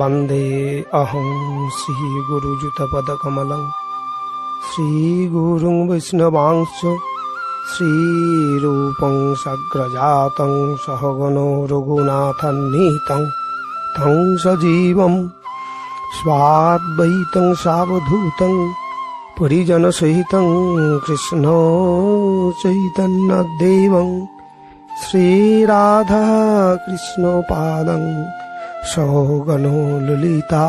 वन्दे अहं श्रीगुरुयुतपदकमलं श्रीगुरुं वैष्णवांश्च श्रीरूपं सग्रजातं सहगणो रघुनाथन्नीतं तं सजीवं स्वाद्वैतं सावधूतं परिजनसहितं कृष्ण चैतन्यदेवं श्रीराधाकृष्णपादं सौगनो ललिता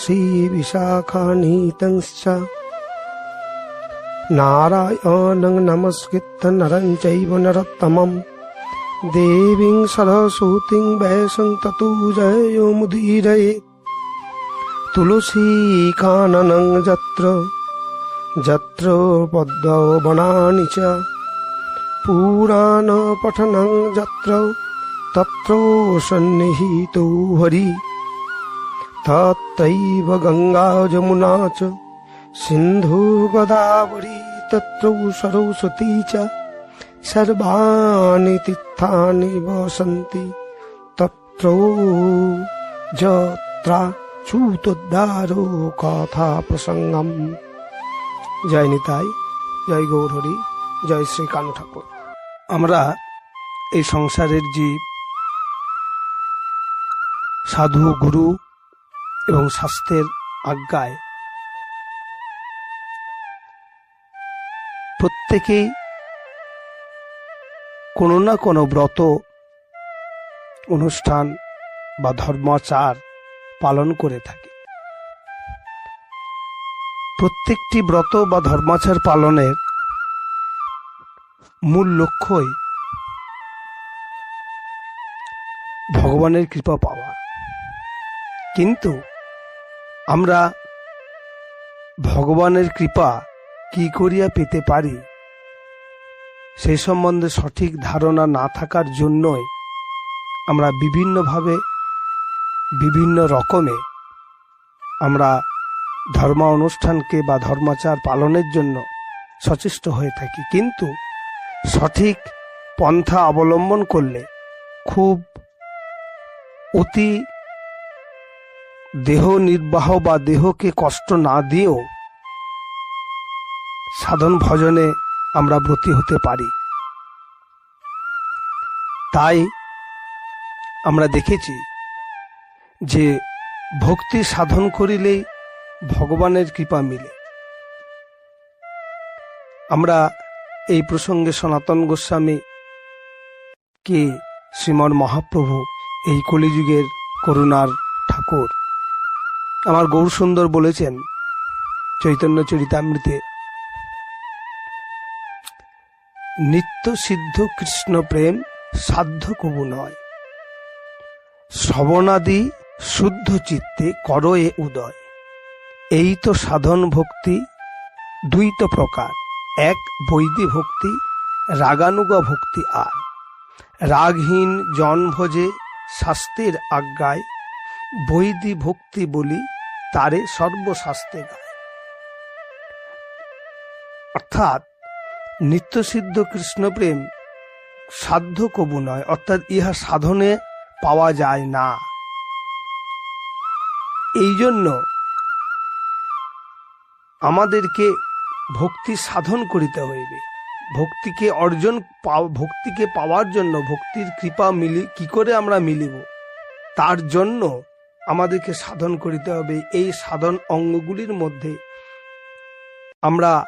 श्रीविशाखानीतंश्च नारायणं नमस्कृत्य नरं चैव नरोत्तमं देवीं सरस्वतीं वैशं ततो जयो मुदीरये तुलसीकाननं यत्र यत्र पद्मो वनानि च पुराणपठनं यत्र तत्र सन्निहितो हरि तत्रैव गङ्गा जमुना च सिन्धु गोदावरी तत्र सरस्वती च सर्वाणि तीर्थानि वसन्ति तत्र যত্রা চুতোদ্ধারো কথা প্রসঙ্গম জয় নিতাই জয় গৌরহরি জয় শ্রী কানু ঠাকুর আমরা এই সংসারের জীব সাধু, গুরু এবং স্বাস্থ্যের আজ্ঞায় প্রত্যেকেই কোনো না কোনো ব্রত, অনুষ্ঠান বা ধর্মাচার পালন করে থাকে। প্রত্যেকটি ব্রত বা ধর্মাচার পালনের মূল লক্ষ্যই ভগবানের কৃপা পাওয়া। কিন্তু আমরা ভগবানের কৃপা কি করিয়া পেতে পারি? সেই সম্বন্ধে সঠিক ধারণা না থাকার জন্যই আমরা বিভিন্নভাবে, বিভিন্ন রকমে আমরা ধর্ম অনুষ্ঠানকে বা ধর্মাচার পালনের জন্য সচেষ্ট হয়ে থাকি। কিন্তু সঠিক পন্থা অবলম্বন করলে খুব অতি দেহ নির্বাহ বা দেহকে কষ্ট না দিয়েও সাধন ভজনে আমরা ব্রতী হতে পারি। তাই আমরা দেখেছি যে ভক্তি সাধন করিলেই ভগবানের কৃপা মিলে। আমরা এই প্রসঙ্গে সনাতন গোস্বামী কে শ্রীমন মহাপ্রভু এই কলিযুগের করুণার ঠাকুর। আমার গৌর সুন্দর বলেছেন চৈতন্য চরিতামৃতে, নিত্য সিদ্ধ কৃষ্ণ প্রেম সাধ্য কবু নয় শ্রবণাদি শুদ্ধ চিত্তে কর এ উদয়। এই তো সাধন ভক্তি, দুই তো প্রকার। এক বৈদি ভক্তি, রাগানুগা ভক্তি আর। রাগহীন জন ভোজে শাস্তির আজ্ঞায় বৈদি ভক্তি বলি তারে সর্বশাস্তে গায়। অর্থাৎ নিত্যসিদ্ধ কৃষ্ণপ্রেম সাধ্য কবু নয়, অর্থাৎ ইহা সাধনে পাওয়া যায় না। এই জন্য আমাদেরকে ভক্তি সাধন করিতে হইবে। ভক্তিকে অর্জন ভক্তিকে পাওয়ার জন্য ভক্তির কৃপা মিলি, কি করে আমরা মিলিব? তার জন্য আমাদেরকে সাধন করিতে হবে। এই সাধন অঙ্গগুলির মধ্যে আমরা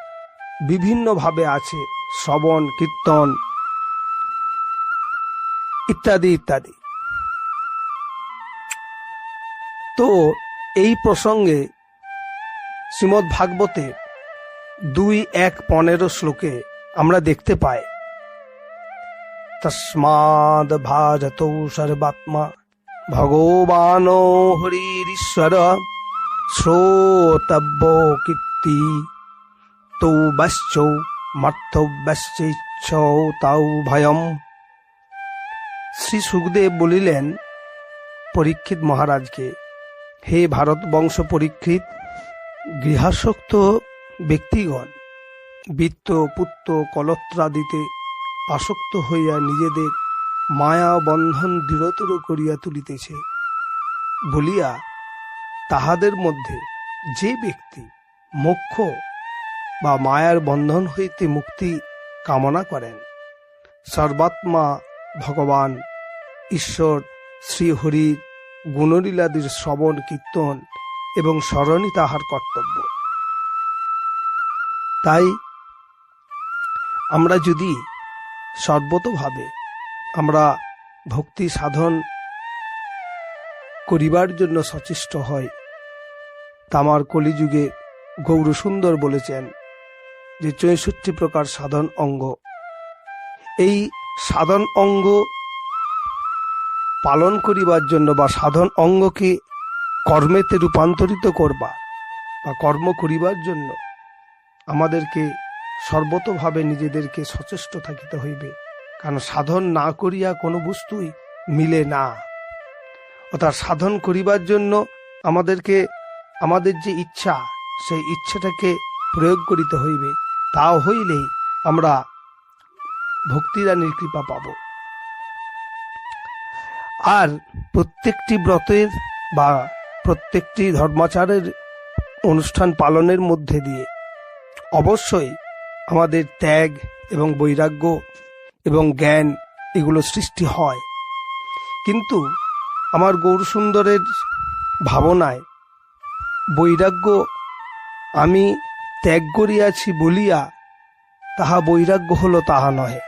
বিভিন্নভাবে আছে, শ্রবণ, কীর্তন ইত্যাদি ইত্যাদি। তো এই প্রসঙ্গে শ্রীমৎ ভাগবতে দুই এক পনেরো শ্লোকে আমরা দেখতে পাই। তস্মাদ ভাজত সর্বাত্মা ভগবান হরিশ্বর শ্রোতব্য কীর্তি। তৌ ব্যশ্চ মর্তব্যশ্চ তাও ভয়ম। শ্রী সুখদেব বলিলেন, পরীক্ষিত মহারাজকে, হে ভারত বংশ পরীক্ষিত গৃহাসক্ত ব্যক্তিগণ, বৃত্ত, পুত্র, কলত্রাদিতে আসক্ত হইয়া নিজেদের মায়া বন্ধন দৃঢ়তর করিয়া তুলিতেছে। বলিয়া তাহাদের মধ্যে যে ব্যক্তি মোক্ষ বা মায়ার বন্ধন হইতে মুক্তি কামনা করেন, সর্বাত্মা ভগবান ঈশ্বর শ্রীহরির গুণলীলাদির শ্রবণ, কীর্তন এবং স্মরণই তাহার কর্তব্য। তাই আমরা যদি সর্বতভাবে আমরা ভক্তি সাধন করিবার জন্য সচেষ্ট হয়। তামার কলিযুগে গৌরসুন্দর বলেছেন যে চৌষট্টি প্রকার সাধন অঙ্গ। এই সাধন অঙ্গ পালন করিবার জন্য বা সাধন অঙ্গকে কর্মেতে রূপান্তরিত করবা বা কর্ম করিবার জন্য আমাদেরকে সর্বতভাবে নিজেদেরকে সচেষ্ট থাকিতে হইবে। কারণ সাধন না করিয়া কোনো বস্তুই মিলে না। ও তার সাধন করিবার জন্য আমাদেরকে, আমাদের যে ইচ্ছা, সেই ইচ্ছাটাকে প্রয়োগ করিতে হইবে। তা হইলেই আমরা ভক্তিরানীর কৃপা পাব। আর প্রত্যেকটি ব্রতের বা প্রত্যেকটি ধর্মাচারের অনুষ্ঠান পালনের মধ্যে দিয়ে অবশ্যই আমাদের ত্যাগ এবং বৈরাগ্য এবং জ্ঞান এগুলো সৃষ্টি হয়। কিন্তু আমার গৌরসুন্দরের ভাবনায় বৈরাগ্য আমি ত্যাগ করিয়াছি বলিয়া তাহা বৈরাগ্য হলো তাহা নহে।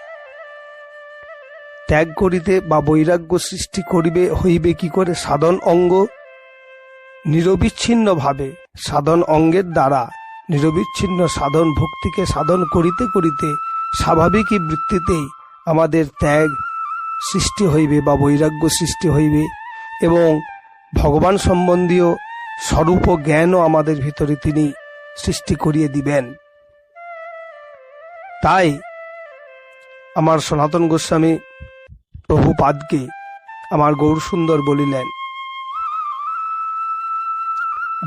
ত্যাগ করিতে বা বৈরাগ্য সৃষ্টি করিবে, হইবে কি করে সাধন অঙ্গ? নিরবিচ্ছিন্নভাবে সাধন অঙ্গের দ্বারা নিরবিচ্ছিন্ন সাধন ভক্তিকে সাধন করিতে করিতে স্বাভাবিকই বৃত্তিতেই আমাদের ত্যাগ সৃষ্টি হইবে বা বৈরাগ্য সৃষ্টি হইবে এবং ভগবান সম্বন্ধীয় স্বরূপ জ্ঞানও আমাদের ভিতরে তিনি সৃষ্টি করিয়ে দিবেন। তাই আমার সনাতন গোস্বামী প্রভুপাদকে আমার গৌর সুন্দর বলিলেন,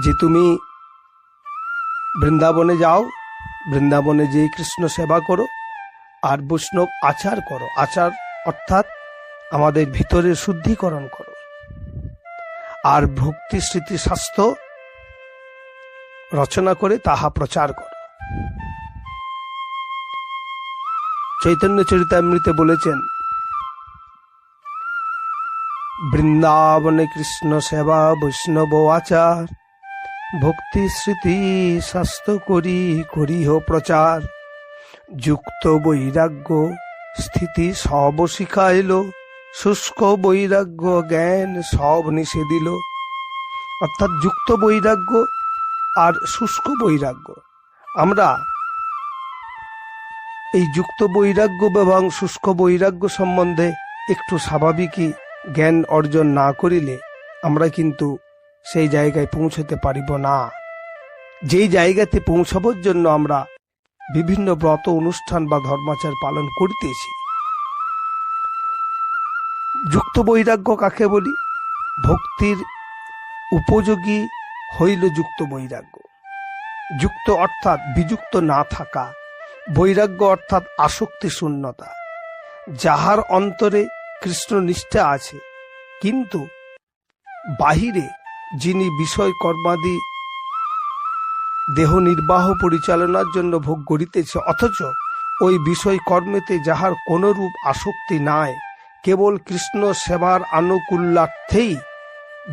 যে তুমি বৃন্দাবনে যাও, বৃন্দাবনে যে কৃষ্ণ সেবা করো আর বৈষ্ণব আচার করো। আচার অর্থাৎ আমাদের ভিতরে শুদ্ধিকরণ করো। আর ভক্তি স্মৃতি স্বাস্থ্য রচনা করে তাহা প্রচার করো। চৈতন্য চরিতামৃতে বলেছেন, বৃন্দাবনে কৃষ্ণ সেবা বৈষ্ণব আচার। ভক্তি স্মৃতি স্বাস্থ্য করি, করিহ প্রচার। যুক্ত বৈরাগ্য, স্থিতি সব শিখাইল শুষ্ক বৈরাগ্য জ্ঞান সব নিষে দিল। অর্থাৎ যুক্ত বৈরাগ্য আর শুষ্ক বৈরাগ্য। আমরা এই যুক্ত বৈরাগ্য এবং শুষ্ক বৈরাগ্য সম্বন্ধে একটু স্বাভাবিকই জ্ঞান অর্জন না করিলে আমরা কিন্তু সেই জায়গায় পৌঁছতে পারিব না। যেই জায়গাতে পৌঁছাবার জন্য আমরা বিভিন্ন ব্রত অনুষ্ঠান বা ধর্মাচার পালন করিতেছি। যুক্ত বৈরাগ্য কাকে বলি? ভক্তির উপযোগী হইল যুক্ত বৈরাগ্য। যুক্ত অর্থাৎ বিযুক্ত না থাকা। বৈরাগ্য অর্থাৎ আসক্তি শূন্যতা। যাহার অন্তরে কৃষ্ণ নিষ্ঠা আছে, কিন্তু বাহিরে যিনি বিষয় কর্মাদি দেহ নির্বাহ পরিচালনার জন্য ভোগ করিতেছে, অথচ ওই বিষয় কর্মেতে যাহার কোনরূপ আসক্তি নাই, কেবল কৃষ্ণ সেবার আনুকূল্যার্থেই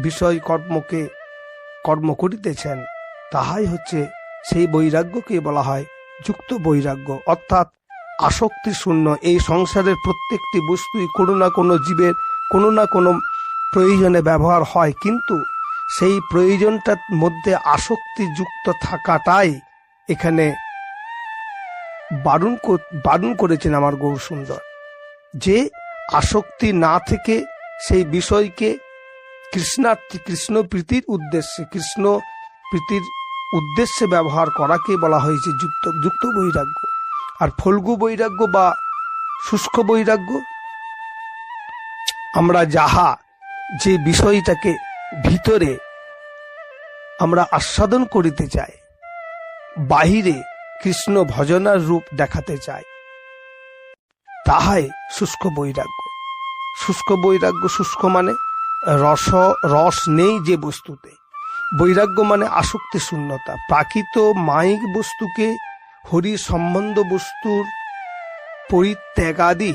বিষয় কর্মকে কর্ম করিতেছেন। তাহাই হচ্ছে সেই বৈরাগ্যকে বলা হয় যুক্ত বৈরাগ্য। অর্থাৎ আসক্তি শূন্য, এই সংসারের প্রত্যেকটি বস্তুই কোনো না কোনো জীবের কোনো না কোনো প্রয়োজনে ব্যবহার হয়, কিন্তু সেই প্রয়োজনটার মধ্যে আসক্তি যুক্ত থাকাটাই এখানে বারণ বারণ করেছেন আমার গৌর সুন্দর। যে আসক্তি না থেকে সেই বিষয়কে কৃষ্ণার্থী, কৃষ্ণ প্রীতির উদ্দেশ্যে, কৃষ্ণ প্রীতির উদ্দেশ্যে ব্যবহার করাকে বলা হয়েছে যুক্ত যুক্ত বৈরাগ্য। আর ফল্গু বৈরাগ্য বা শুষ্ক বৈরাগ্য, আমরা যাহা যে বিষয়টাকে ভিতরে আমরা আস্বাদন করিতে চাই, বাহিরে কৃষ্ণ ভজনার রূপ দেখাতে চাই। তাহাই শুষ্ক বৈরাগ্য। শুষ্ক বৈরাগ্য, শুষ্ক মানে রস রস নেই যে বস্তুতে। বৈরাগ্য মানে আসক্তি, শূন্যতা। প্রাকৃত মাইক বস্তুকে, হরি সম্বন্ধ বস্তুর পরিত্যাগাদি,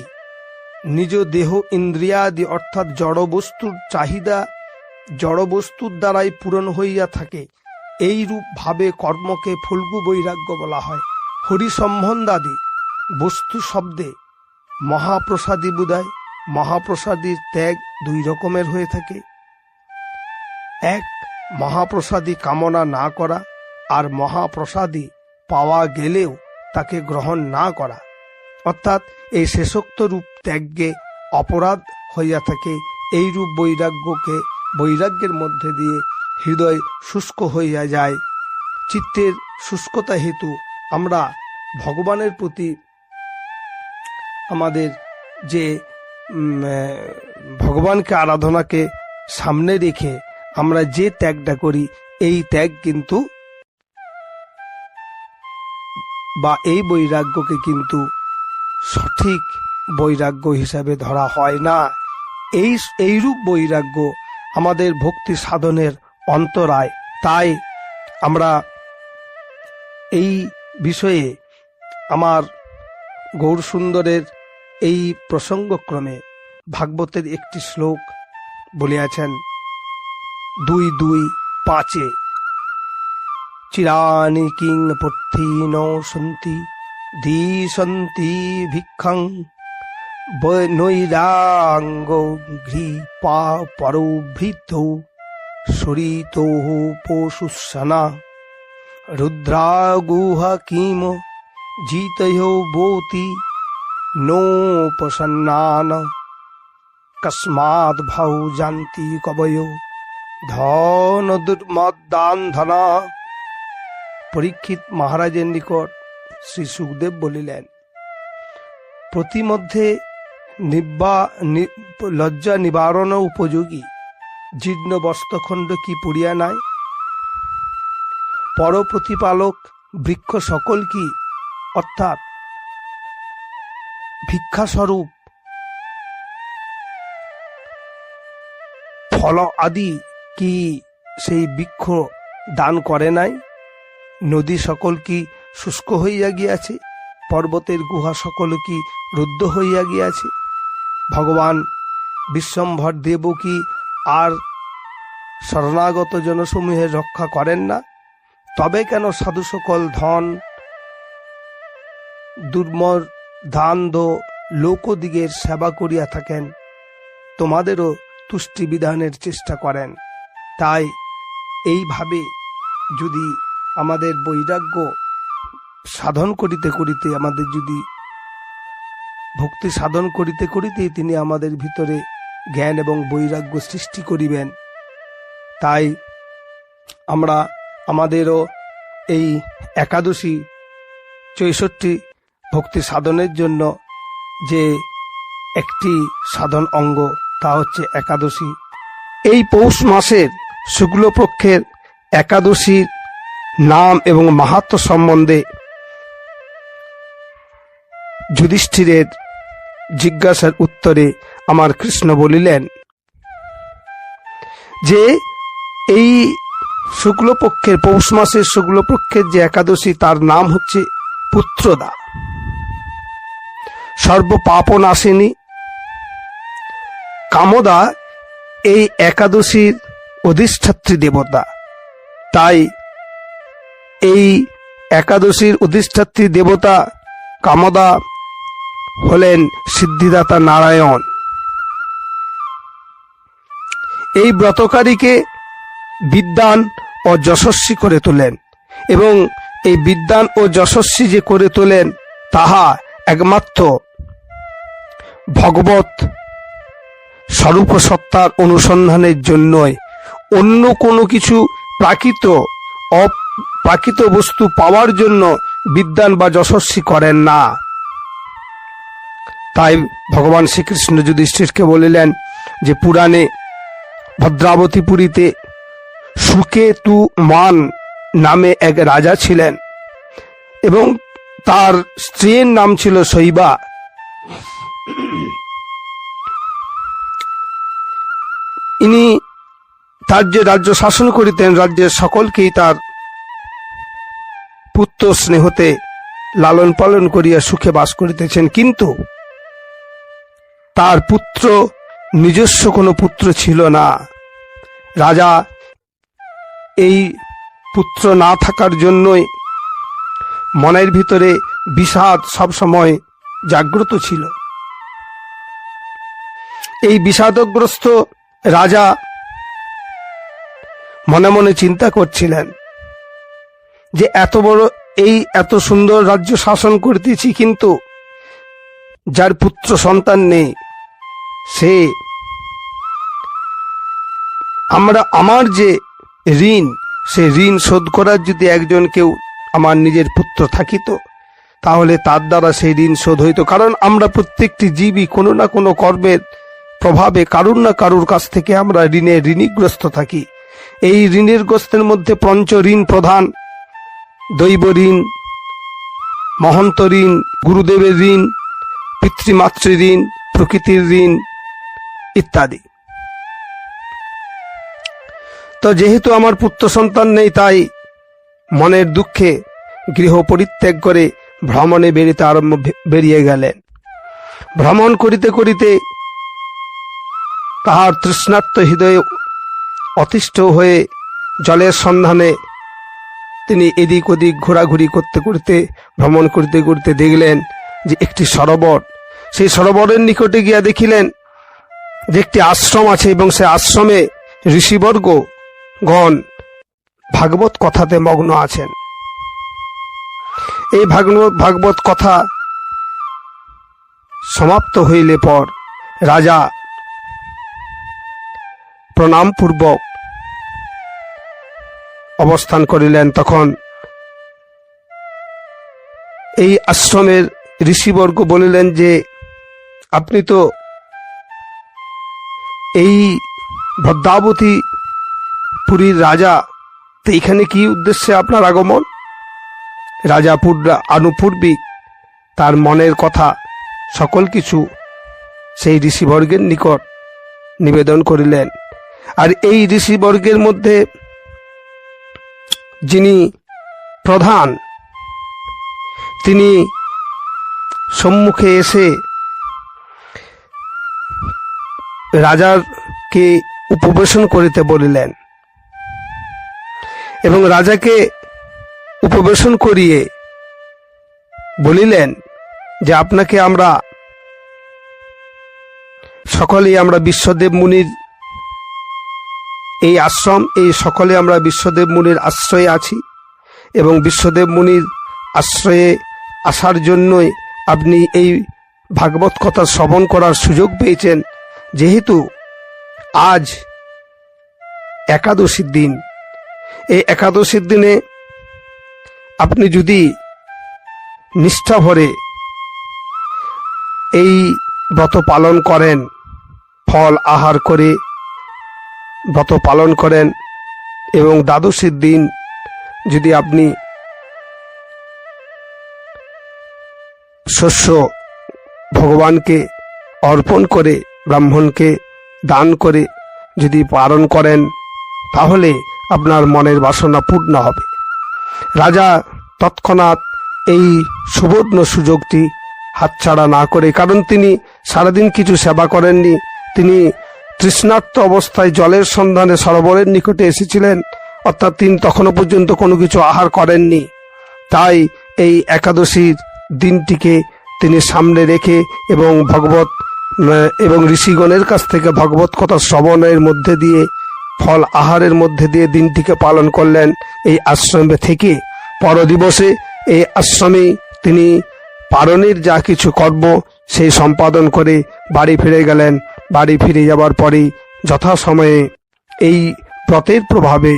নিজ দেহ ইন্দ্রিয়াদি অর্থাৎ জড় বস্তুর চাহিদা জড় বস্তুর দ্বারাই পূরণ হইয়া থাকে। এই রূপ ভাবে কর্মকে ফুলগু বৈরাগ্য বলা হয়। হরি সম্বন্ধাদি বস্তু শব্দে মহাপ্রসাদী বুদায় মহাপ্রসাদীর ত্যাগ দুই রকমের হয়ে থাকে। এক, মহাপ্রসাদী কামনা না করা আর মহাপ্রসাদী পাওয়া গেলেও তাকে গ্রহণ না করা। অর্থাৎ এই শেষোক্ত রূপ ত্যাগকে অপরাধ হইয়া থাকে এই রূপ বৈরাগ্যকে বৈরাগ্যের মধ্যে দিয়ে হৃদয় শুষ্ক হইয়া যায়। চিত্তের শুষ্কতা হেতু আমরা ভগবানের প্রতি আমাদের যে ভগবানকে আরাধনাকে সামনে রেখে আমরা যে ত্যাগটা করি, এই ত্যাগ কিন্তু বা এই বৈরাগ্যকে কিন্তু সঠিক বৈরাগ্য হিসাবে ধরা হয় না। এই, এইরূপ বৈরাগ্য আমাদের ভক্তি সাধনের অন্তরায়। তাই আমরা এই বিষয়ে আমার গৌরসুন্দরের এই প্রসঙ্গক্রমে ভাগবতের একটি শ্লোক বলিয়াছেন, দুই দুই পাঁচে চিরানি কিং পর্থি ন সন্তি দিশন্তি ভিক্ষং ব- নৈরাঙ্গ ঘৃ পা পরভৃত সরিত পশুসনা রুদ্রাগুহ কিম জিতয় বোতি নোপসন্নান কস্মাৎ ভাউ জান্তি কবয় ধন দুর্মদান ধনা পরীক্ষিত মহারাজের নিকট শ্রী সুখদেব বলিলেন, প্রতিমধ্যে নিব্বা লজ্জা নিবারণ উপযোগী। জীর্ণ বস্ত্রখণ্ড কি পুড়িয়া নাই? পরপ্রতিপালক বৃক্ষ সকল কি? অর্থাৎ ভিক্ষাস্বরূপ, ফল আদি কি সেই বৃক্ষ দান করে নাই? নদী সকল কি শুষ্ক হইয়া গিয়াছে? পর্বতের গুহা সকল কি রুদ্ধ হইয়া গিয়াছে? ভগবান বিশ্বম্ভর দেব কি আর শরণাগত জনসমূহে রক্ষা করেন না? তবে কেন সাধু সকল ধন, দুর্মর, দান্দ, লোকদিগের সেবা করিয়া থাকেন? তোমাদেরও তুষ্টি বিধানের চেষ্টা করেন। তাই এইভাবে যদি আমাদের বৈরাগ্য সাধন করিতে করিতে আমাদের যদি ভক্তি সাধন করিতে করিতে তিনি আমাদের ভিতরে জ্ঞান এবং বৈরাগ্য সৃষ্টি করিবেন। তাই আমরা আমাদেরও এই একাদশী চৌষট্টি ভক্তি সাধনের জন্য যে একটি সাধন অঙ্গ, তা হচ্ছে একাদশী। এই পৌষ মাসের শুক্লপক্ষের একাদশীর নাম এবং মাহাত্ম সম্বন্ধে যুধিষ্ঠিরের জিজ্ঞাসার উত্তরে আমার কৃষ্ণ বলিলেন, যে এই শুক্লপক্ষের, পৌষ মাসের শুক্লপক্ষের যে একাদশী, তার নাম হচ্ছে পুত্রদা। সর্ব পাপ নাশিনী কামদা এই একাদশীর অধিষ্ঠাত্রী দেবতা। তাই এই একাদশীর অধিষ্ঠাত্রী দেবতা কামদা হলেন সিদ্ধিদাতা নারায়ণ। এই ব্রতকারীকে বিদ্যান ও যশস্বী করে তোলেন এবং এই বিদ্যান ও যশস্বী যে করে তোলেন, তাহা একমাত্র ভগবত স্বরূপ সত্তার অনুসন্ধানের জন্যই। অন্য কোনো কিছু প্রাকৃত, অপ্রাকৃত বস্তু পাওয়ার জন্য বিদ্যান বা যশস্বী করেন না। তাই ভগবান শ্রীকৃষ্ণ যুধিষ্ঠিরকে বলিলেন যে, পুরাণে ভদ্রাবতীপুরীতে সুকেতু মান নামে এক রাজা ছিলেন এবং তার স্ত্রীর নাম ছিল শৈবা। ইনি তার যে রাজ্য শাসন করিতেন, রাজ্যের সকলকেই তার পুত্র স্নেহতে লালন পালন করিয়া সুখে বাস করিতেছেন। কিন্তু তার পুত্র, নিজস্ব কোনো পুত্র ছিল না। রাজা এই পুত্র না থাকার জন্যই মনের ভিতরে বিষাদ সবসময় জাগ্রত ছিল। এই বিষাদগ্রস্ত রাজা মনে মনে চিন্তা করছিলেন যে এত বড় এই এত সুন্দর রাজ্য শাসন করতেছি কিন্তু যার পুত্র সন্তান নেই সে আমরা, আমার যে ঋণ, সে ঋণ শোধ করার যদি একজন কেউ আমার নিজের পুত্র থাকিত, তাহলে তার দ্বারা সেই ঋণ শোধ হইতো। কারণ আমরা প্রত্যেকটি জীবই কোনো না কোনো কর্মের প্রভাবে কারুর না কারুর কাছ থেকে আমরা ঋণে ঋণীগ্রস্ত থাকি। এই ঋণের গ্রস্তের মধ্যে পঞ্চ ঋণ প্রধান। দৈব ঋণ, মহন্ত ঋণ, গুরুদেবের ঋণ, পিতৃমাতৃ ঋণ, প্রকৃতির ঋণ ইত্যাদি। তো যেহেতু আমার পুত্র সন্তান নেই, তাই মনের দুঃখে গৃহ পরিত্যাগ করে ভ্রমণে বেরিতে আরম্ভ বেরিয়ে গেলেন। ভ্রমণ করিতে করিতে তাহার তৃষ্ণার্ত হৃদয়ে অতিষ্ঠ হয়ে জলের সন্ধানে তিনি এদিক ওদিক ঘোরাঘুরি করতে করতে, ভ্রমণ করতে করতে দেখলেন যে একটি সরোবর। সেই সরোবরের নিকটে গিয়া দেখিলেন একটি আশ্রম আছে এবং সে আশ্রমে ঋষিবর্গ গণ ভাগবত কথাতে মগ্ন আছেন। এই ভাগবত ভাগবত কথা সমাপ্ত হইলে পর রাজা প্রণামপূর্বক অবস্থান করিলেন। তখন এই আশ্রমের ঋষিবর্গ বলিলেন যে, আপনি তো এই ভদ্রাবতী পুরীর রাজা, তো এখানে কি উদ্দেশ্যে আপনার আগমন? রাজা পূর্বা আনুপূর্বিক তার মনের কথা, সকল কিছু সেই ঋষিবর্গের নিকট নিবেদন করিলেন। আর এই ঋষিবর্গের মধ্যে যিনি প্রধান, তিনি সম্মুখে এসে রাজাকে উপবেশন করিতে বলিলেন। এবং রাজাকে উপবেশন করিয়ে বলিলেন যে, আপনাকে আমরা, সকলেই আমরা বিশ্বদেব মুনির এই আশ্রম, এই সকলে আমরা বিশ্বদেব মুনির আশ্রয়ে আছি এবং বিশ্বদেব মুনির আশ্রয়ে আসার জন্যই আপনি এই ভাগবত কথা শ্রবণ করার সুযোগ পেয়েছেন। যেহেতু আজ একাদশীর দিন, এই একাদশীর দিনে আপনি যদি নিষ্ঠা ভরে এই ব্রত পালন করেন, ফল আহার করে ব্রত পালন করেন এবং দ্বাদশীর দিন যদি আপনি শস্য ভগবানকে অর্পণ করে ব্রাহ্মণকে দান করে যদি পালন করেন, তাহলে আপনার মনের বাসনা পূর্ণ হবে। রাজা তৎক্ষণাৎ এই সুবর্ণ সুযোগটি হাতছাড়া না করে, কারণ তিনি সারাদিন কিছু সেবা করেননি। তিনি তৃষ্ণার্ত অবস্থায় জলের সন্ধানে সরোবরের নিকটে এসেছিলেন, অর্থাৎ তিনি তখনও পর্যন্ত কোনো কিছু আহার করেননি। তাই এই একাদশীর দিনটিকে তিনি সামনে রেখে এবং ভগবত এবং ঋষিগণের কাছ থেকে ভগবত কথা শ্রবণের মধ্যে দিয়ে, ফল আহারের মধ্যে দিয়ে দিনটিকে পালন করলেন এই আশ্রমে থেকে। পরদিবসে এই আশ্রমে তিনি পারণের যা কিছু কর্ম, সেই সম্পাদন করে বাড়ি ফিরে গেলেন। বাড়ি ফিরে যাবার পরেই যথাসময়ে এই ব্রতের প্রভাবে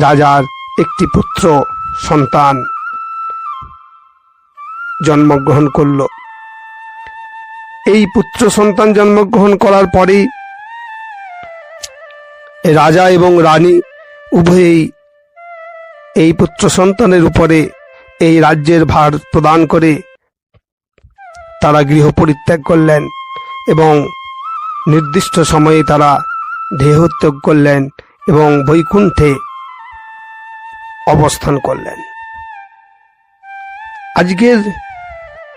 রাজার একটি পুত্র সন্তান জন্মগ্রহণ করল। এই পুত্র সন্তান জন্মগ্রহণ করার পরেই রাজা এবং রানী উভয়েই এই পুত্র সন্তানের উপরে এই রাজ্যের ভার প্রদান করে তারা গৃহ পরিত্যাগ করলেন এবং নির্দিষ্ট সময়ে তারা দেহত্যাগ করলেন এবং বৈকুণ্ঠে অবস্থান করলেন। আজকের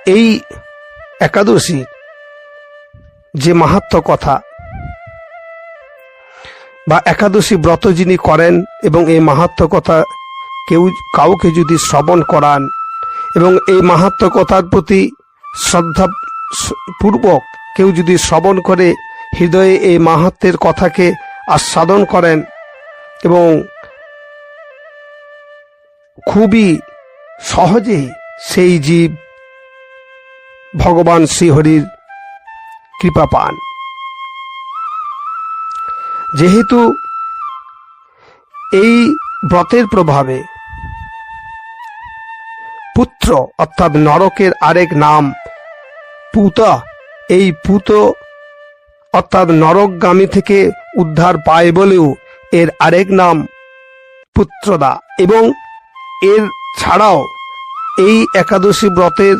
এই একাদশী যে মাহাত্ম কথা বা একাদশী ব্রত যিনি করেন এবং এই মাহাত্ম কথা কেউ কাউকে যদি শ্রবণ করান এবং এই মাহাত্ম কথার প্রতি শ্রদ্ধা পূর্বক কেউ যদি শ্রবণ করে হৃদয়ে এই মাহাত্মের কথাকে আস্বাদন করেন এবং খুবই সহজে সেই জীব ভগবান শ্রীহরির কৃপা পান। যেহেতু এই ব্রতের প্রভাবে পুত্র অর্থাৎ নরকের আরেক নাম পুতা, এই পুত অর্থাৎ নরকগামী থেকে উদ্ধার পায় বলেও এর আরেক নাম পুত্রদা এবং এর ছাড়াও এই একাদশী ব্রতের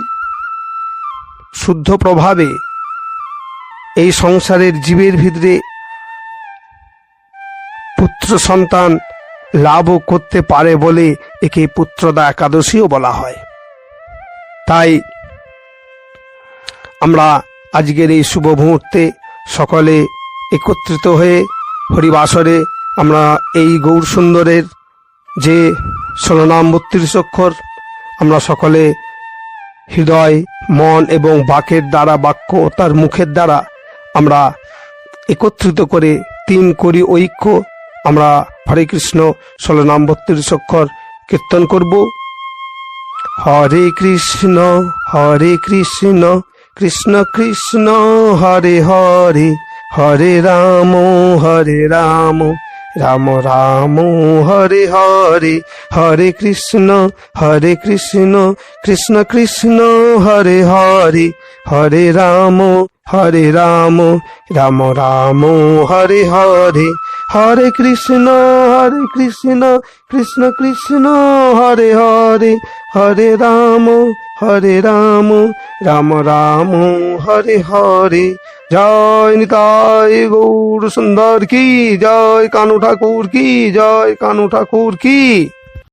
শুদ্ধ প্রভাবে এই সংসারের জীবের ভিতরে পুত্র সন্তান লাভও করতে পারে বলে একে পুত্রদা একাদশীও বলা হয়। তাই আমরা আজকের এই শুভ মুহূর্তে সকলে একত্রিত হয়ে হরিবাসরে আমরা এই গৌর সুন্দরের যে ষোলনাম বত্রিশ অক্ষর আমরা সকলে হৃদয়, মন এবং বাকের দ্বারা বাক্য তার মুখের দ্বারা আমরা একত্রিত করে তিন করি ঐক্য। আমরা হরে কৃষ্ণ ষোলো নাম বত্রিশ অক্ষর কীর্তন করব। হরে কৃষ্ণ হরে কৃষ্ণ কৃষ্ণ কৃষ্ণ, হরে হরে হরে রাম হরে রাম রাম রাম, হরে হরে হরে কৃষ্ণ হরে কৃষ্ণ কৃষ্ণ কৃষ্ণ, হরে হরে হরে রাম হরে রাম রাম রাম, হরে হরে হরে কৃষ্ণ হরে কৃষ্ণ কৃষ্ণ কৃষ্ণ, হরে হরে হরে রাম হরে রাম রাম রাম, হরে হরে। জয় নিতাই গৌর সুন্দর কি, জয় কানু ঠাকুর কি, জয় কানু ঠাকুর কি।